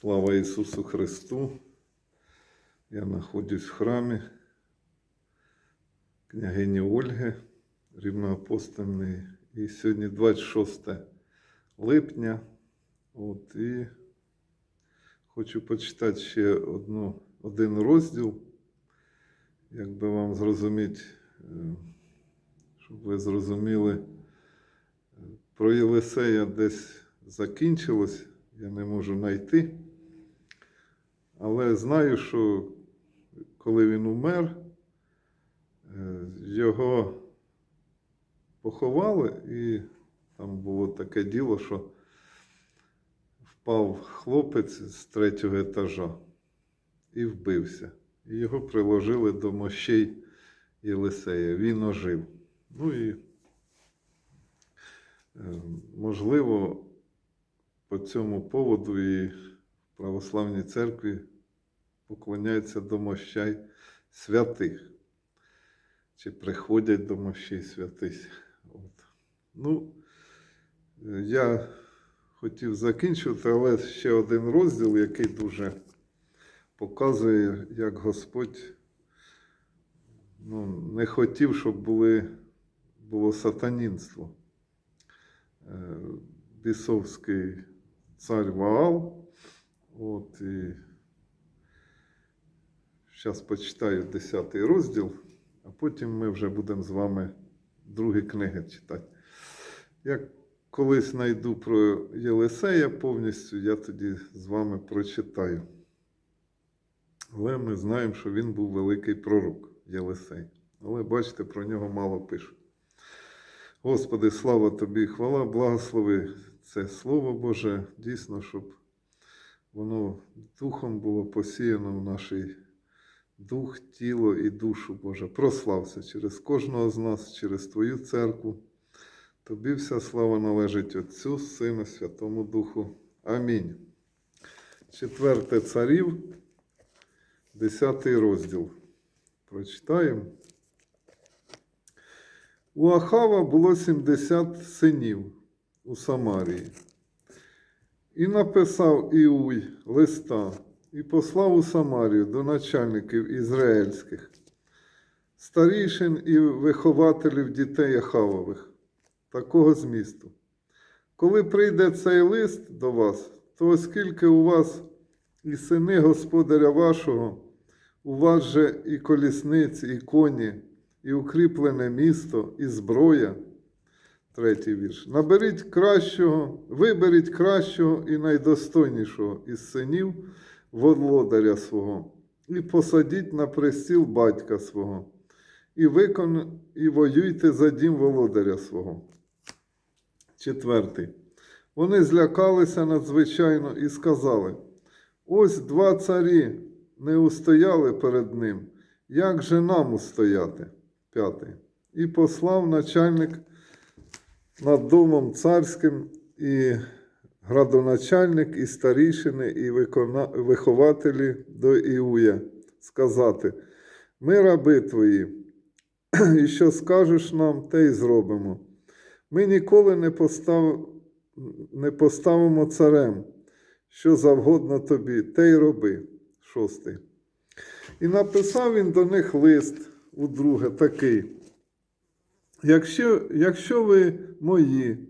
Слава Ісусу Христу! Я знаходжусь в храмі княгині Ольги Рівноапостольної. І сьогодні 26 липня. От, і хочу почитати ще одну, один розділ, як би вам зрозуміти, е, щоб ви зрозуміли, е, про Єлисея десь закінчилось, я не можу знайти. Але знаю, що коли він умер, е, його поховали, і там було таке діло, що впав хлопець з третього етажа і вбився. Його приложили до мощей Єлисея. Він ожив. Ну і, е, можливо, по цьому поводу і в православній церкві поклоняються до мощей святих. Чи приходять до мощей святих. От. Ну, я хотів закінчувати, але ще один розділ, який дуже показує, як Господь ну, не хотів, щоб були, було сатанінство. Е, Бісовський цар Ваал. От, і зараз почитаю 10 розділ, а потім ми вже будемо з вами другі книги читати. Я колись знайду про Єлисея повністю, я тоді з вами прочитаю. Але ми знаємо, що він був великий пророк Єлисей. Але бачите, про нього мало пишуть. Господи, слава тобі, хвала, благослови це Слово Боже, дійсно, щоб воно духом було посіяно в нашій дух, тіло і душу Боже. Прослався через кожного з нас, через Твою церкву. Тобі вся слава належить Отцю, Сину, Святому Духу. Амінь. Четверте царів, десятий розділ. Прочитаємо. У Ахава було 70 синів у Самарії. І написав Іуй листа і послав у Самарію до начальників ізраїльських, старішин і вихователів дітей Ахавових, такого змісту. Коли прийде цей лист до вас, то оскільки у вас і сини господаря вашого, у вас же і колісниці, і коні, і укріплене місто, і зброя. Третій вірш. Наберіть кращого, виберіть кращого і найдостойнішого із синів володаря свого, і посадіть на престіл батька свого, і викон... і воюйте за дім володаря свого. Четвертий. Вони злякалися надзвичайно і сказали: ось два царі не устояли перед ним, як же нам устояти? П'ятий. І послав начальник над домом царським і градоначальник, і старішини, і вихователі до Іуя сказати: Ми раби твої, і що скажеш нам, те й зробимо. Ми ніколи не, постав... не поставимо царем, що завгодно тобі, те й роби. Шостий. І написав він до них лист удруге такий. Якщо, якщо ви мої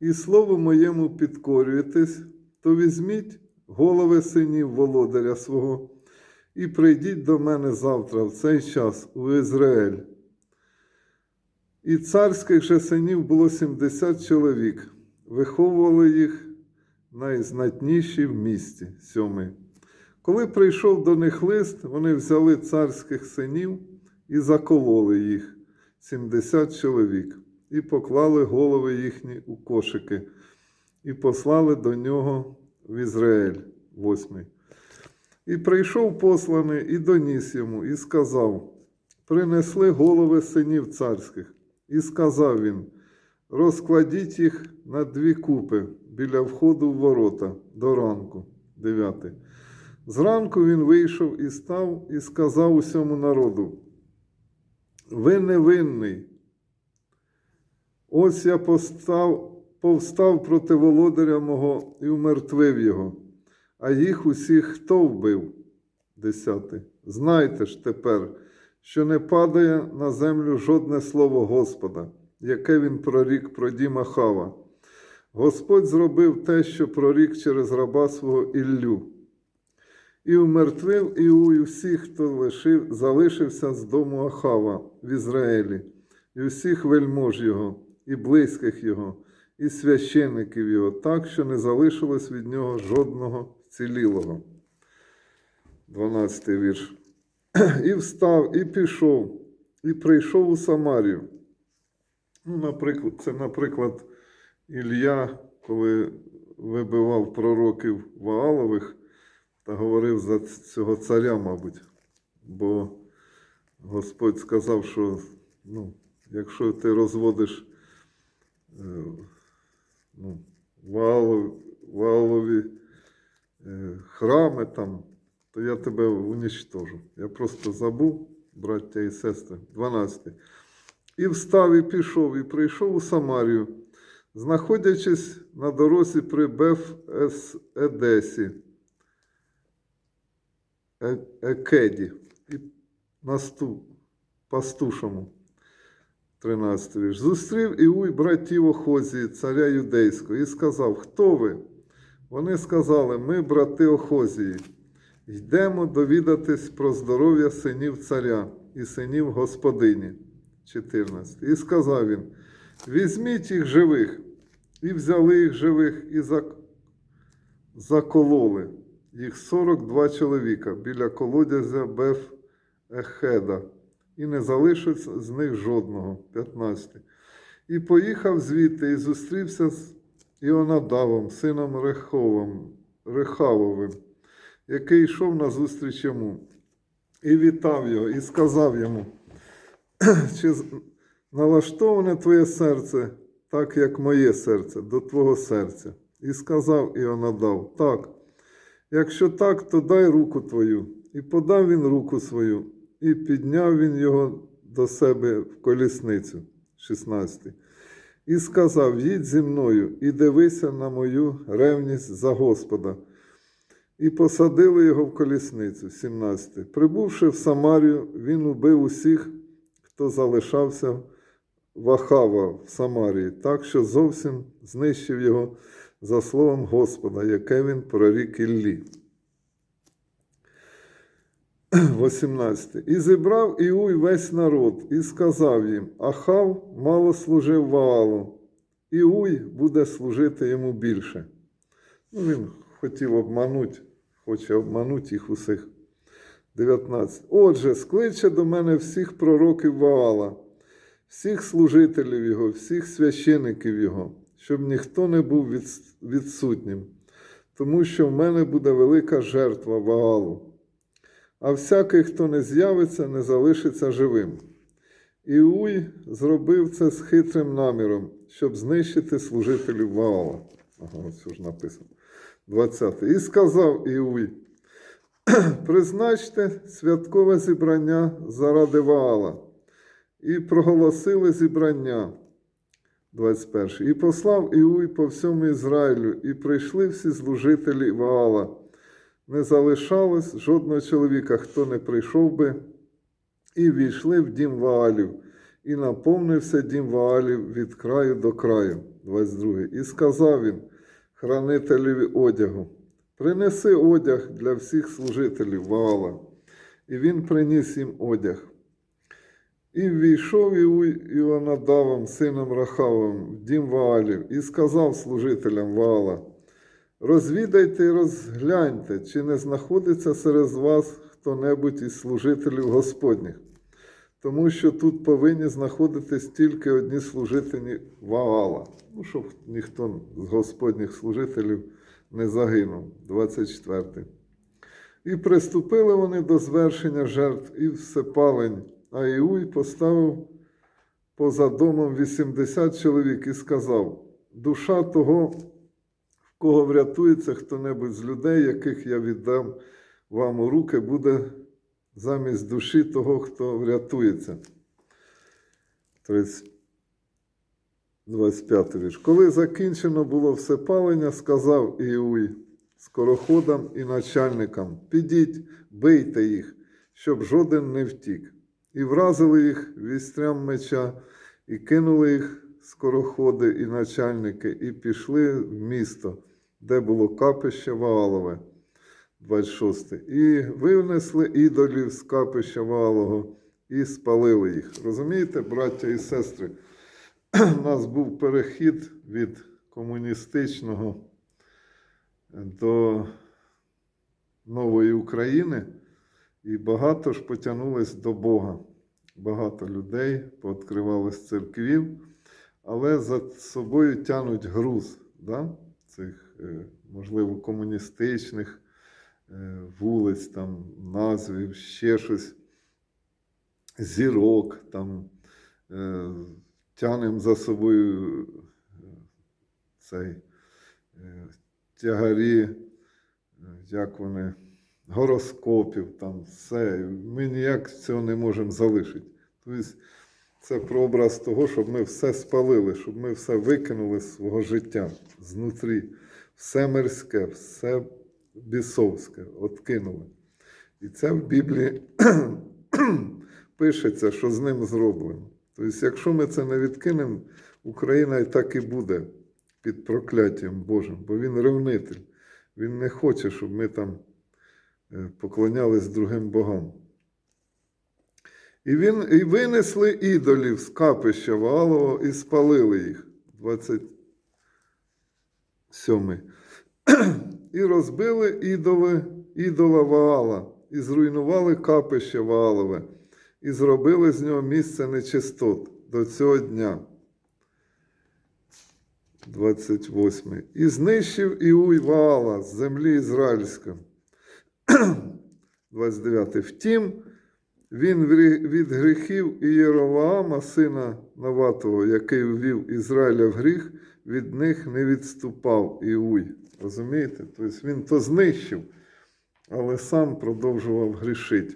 і слову моєму підкорюєтесь, то візьміть голови синів володаря свого і прийдіть до мене завтра в цей час у Ізраїль. І царських же синів було 70 чоловік, виховували їх найзнатніші в місті. Сьомий. Коли прийшов до них лист, вони взяли царських синів і закололи їх. 70 чоловік, і поклали голови їхні у кошики, і послали до нього в Ізраїль. Восьмий. І прийшов посланий і доніс йому, і сказав: Принесли голови синів царських, і сказав він: розкладіть їх на дві купи біля входу в ворота до ранку. Дев'ятий. Зранку він вийшов і став, і сказав усьому народу. Ви невинний. Ось я постав, повстав проти володаря мого і умертвив його. а їх усіх хто вбив? Десяте. Знайте ж тепер, що не падає на землю жодне слово Господа, яке він прорік про дім Ахава. Господь зробив те, що прорік через раба свого Іллю, і умертвив Іую всіх, хто лишив, залишився з дому Ахава в Ізраїлі, і усіх вельмож його, і близьких його, і священників його, так, що не залишилось від нього жодного цілілого. 12 вірш. І встав, і пішов, і прийшов у Самарію. Ну, наприклад, це, наприклад, Ілля, коли вибивав пророків Ваалових та говорив за цього царя, мабуть. Бо Господь сказав, що ну, якщо ти розводиш ну, Ваалові, Ваалові е, храми там, то я тебе унічтожу. Я просто забув, браття і сестри. 12. І встав і пішов, і прийшов у Самарію, знаходячись на дорозі при Беф-Едесі, Е- Екеді, і наступ, пастушому. 13 вірш. Зустрів Іуй братів Охозії, царя юдейського, і сказав: Хто ви? Вони сказали: Ми, брати Охозії, йдемо довідатись про здоров'я синів царя і синів господині. 14. І сказав він: Візьміть їх живих, і взяли їх живих, і закололи їх 42 чоловіка біля колодязя Беф Ехеда, і не залишиться з них жодного. 15. І поїхав звідти і зустрівся з Іонадавом, сином Реховим, Рехавовим, який йшов назустріч йому, і вітав його, і сказав йому, чи налаштоване твоє серце, так як моє серце, до твого серця. І сказав Іонадав, так, якщо так, то дай руку твою. І подав він руку свою, і підняв він його до себе в колісницю. 16. І сказав: Їдь зі мною і дивися на мою ревність за Господа. І посадили його в колісницю. 17. Прибувши в Самарію, він убив усіх, хто залишався в Ахава в Самарії, так що зовсім знищив його за словом Господа, яке він прорік Іллі. 18. І зібрав Іуй весь народ, і сказав їм: Ахав мало служив Ваалу, Іуй буде служити йому більше. Ну, він хотів обманути, хоче обманути їх усіх. 19. Отже, скличе до мене всіх пророків Ваала, всіх служителів його, всіх священиків його, щоб ніхто не був відсутнім, тому що в мене буде велика жертва Ваалу. А всякий, хто не з'явиться, не залишиться живим. Іуй зробив це з хитрим наміром, щоб знищити служителів Ваала. Ага, ось ж написано. 20. І сказав Іуй: призначте святкове зібрання заради Ваала. І проголосили зібрання. 21. І послав Іуй по всьому Ізраїлю, і прийшли всі служителі Ваала. Не залишалось жодного чоловіка, хто не прийшов би, і війшли в дім Ваалів, і наповнився дім Ваалів від краю до краю. 22. І сказав він хранителеві одягу: Принеси одяг для всіх служителів Ваала. І він приніс їм одяг. І ввійшов Іонадавом, сином Рахавом, в дім Ваалів, і сказав служителям Ваала: Розвідайте і розгляньте, чи не знаходиться серед вас хто-небудь із служителів Господніх, тому що тут повинні знаходитись тільки одні служителі Ваала, ну, щоб ніхто з Господніх служителів не загинув. 24. І приступили вони до звершення жертв і всепалень, а Іуй поставив поза домом 80 чоловік і сказав: Душа того, кого врятується хто-небудь з людей, яких я віддам вам у руки, буде замість душі того, хто врятується. 30. 25 вірш. Коли закінчено було все палення, сказав Іуй скороходам і начальникам: Підіть, бийте їх, щоб жоден не втік. І вразили їх вістрям меча, і кинули їх скороходи і начальники, і пішли в місто, де було капище Ваалове. 26. І винесли ідолів з капища Ваалого і спалили їх. Розумієте, браття і сестри? У нас був перехід від комуністичного до нової України, і багато ж потягнулись до Бога. Багато людей пооткривали з церквів, але за собою тянуть груз да? Цих, е, можливо, комуністичних е, вулиць, там, назвів, ще щось, зірок, там, е, тянемо за собою цей тягарі, як вони, гороскопів, там все. Ми ніяк цього не можемо залишити. Тобто це прообраз того, щоб ми все спалили, щоб ми все викинули з свого життя знутрі. Все мирське, все бісовське, откинули. І це в Біблії пишеться, що з ним зроблено. Тобто, якщо ми це не відкинемо, Україна і так і буде під прокляттям Божим, бо він ревнитель. Він не хоче, щоб ми там е, поклонялись другим богам. І, він, і винесли ідолів з капища Ваалового і спалили їх. 27. І розбили ідоли, ідола Ваала, і зруйнували капище Ваалове, і зробили з нього місце нечистот до цього дня. 28. І знищив Іуй Ваала з землі Ізраїльської. 29. Втім, він від гріхів Ієроваама, сина Наватого, який ввів Ізраїля в гріх, від них не відступав Іуй. Розумієте? Тобто він то знищив, але сам продовжував грішити.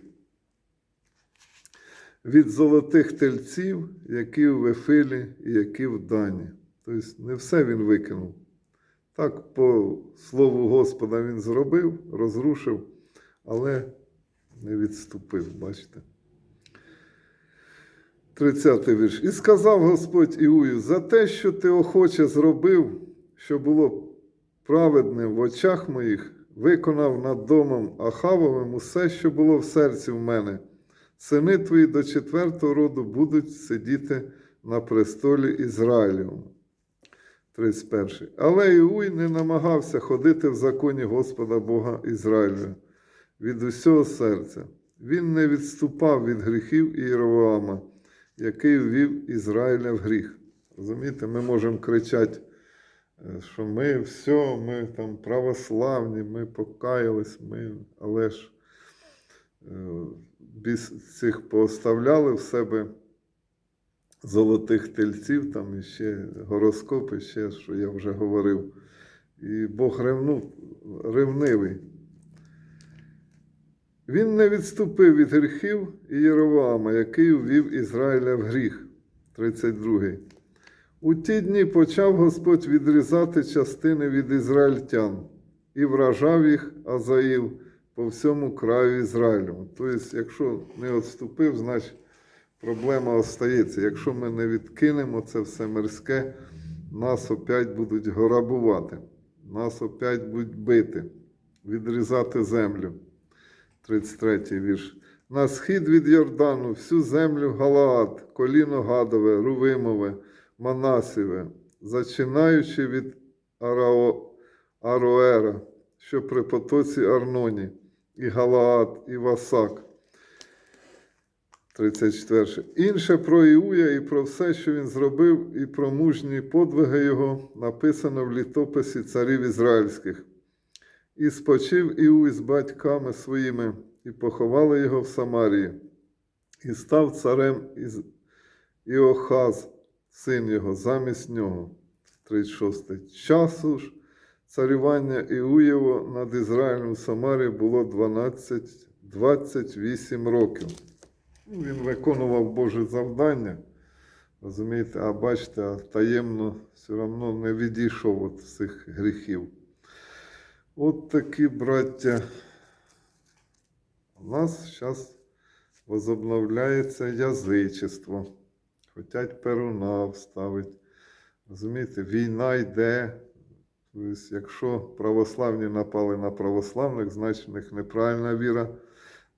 Від золотих тельців, які в Ефилі і які в Дані. Тобто не все він викинув. Так, по слову Господа він зробив, розрушив, але не відступив, бачите. 30 вірш. І сказав Господь Іую, за те, що ти охоче зробив, що було праведним в очах моїх, виконав над домом Ахавовим усе, що було в серці в мене. Сини твої до четвертого роду будуть сидіти на престолі Ізраїлівому. 31. Але Іуй не намагався ходити в законі Господа Бога Ізраїлю від усього серця. Він не відступав від гріхів Ієровоама, який ввів Ізраїля в гріх. Розумієте, ми можемо кричати, е, що ми все, ми там православні, ми покаялись, ми, але ж е, біс цих поставляли в себе золотих тельців, там і ще гороскопи, ще, що я вже говорив. І Бог ревну, ревнивий. Він не відступив від гріхів Єровоама, який увів Ізраїля в гріх. 32. У ті дні почав Господь відрізати частини від ізраїльтян і вражав їх Азаїл по всьому краю Ізраїлю. Тобто, якщо не відступив, значить проблема остається. Якщо ми не відкинемо це все мирське, нас опять будуть грабувати, нас опять будуть бити, відрізати землю. 33 вірш. На схід від Йордану всю землю Галаад, коліно Гадове, Рувимове, Манасіве, зачинаючи від Арао, Ароера, що при потоці Арноні, і Галаад, і Васак. 34. Інше про Іуя і про все, що він зробив, і про мужні подвиги його написано в літописі царів ізраїльських. І спочив Іуй з батьками своїми, і поховали його в Самарії, і став царем із Іохаз, син його, замість нього. 36. Часу ж царювання Іуєво над Ізраїлем в Самарії було 12, 28 років. Ну, Він виконував Боже завдання. Розумієте, а бачите, таємно все одно не відійшов від цих гріхів. От такі, браття. У нас зараз возобновляється язичество. Хотять перуна вставити. Розумієте, війна йде. Тобто, якщо православні напали на православних, значить в них неправильна віра.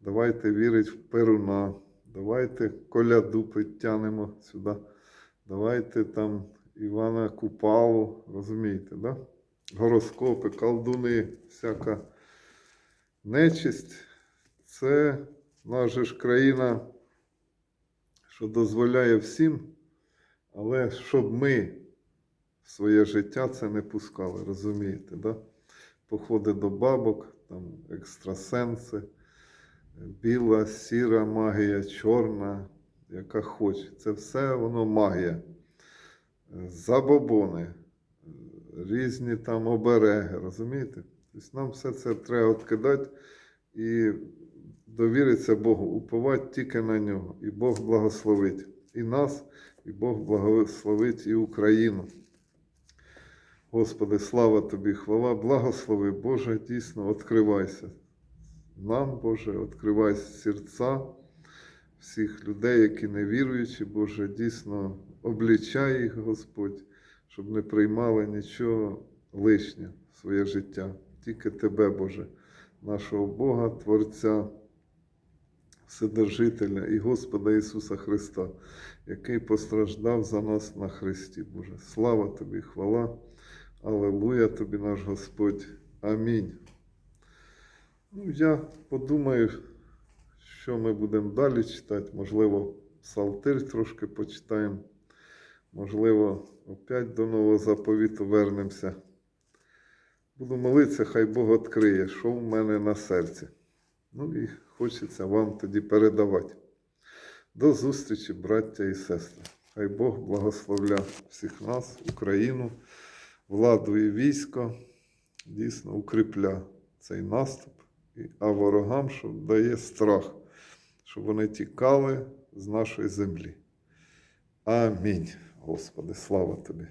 Давайте вірити в перуна. Давайте коляду підтягнемо сюди. Давайте там Івана Купалу, розумієте, да? Гороскопи, колдуни, всяка нечисть. Це наша ж країна, що дозволяє всім, але щоб ми в своє життя це не пускали, розумієте, да? Походи до бабок, там екстрасенси, біла, сіра магія, чорна, яка хоче. Це все воно магія. Забобони, різні там обереги, розумієте? Тобто нам все це треба відкидати і довіритися Богу, уповати тільки на нього. І Бог благословить і нас, і Бог благословить і Україну. Господи, слава Тобі, хвала, благослови, Боже, дійсно, відкривайся. Нам, Боже, відкривай серця всіх людей, які не віруючі, Боже, дійсно облічай їх, Господь, щоб не приймали нічого лишнє в своє життя. Тільки Тебе, Боже, нашого Бога, Творця, Вседержителя і Господа Ісуса Христа, який постраждав за нас на Христі, Боже. Слава Тобі, хвала. Аллилуйя Тобі, наш Господь. Амінь. Ну, я подумаю, що ми будемо далі читати. Можливо, псалтир трошки почитаємо. Можливо, опять до нового заповіту вернемося. Буду молитися, хай Бог відкриє, що в мене на серці. Ну і хочеться вам тоді передавати. До зустрічі, браття і сестри. Хай Бог благословля всіх нас, Україну, владу і військо, дійсно укріпля цей наступ, а ворогам, що дає страх, щоб вони тікали з нашої землі. Амінь. Господи, слава тобі.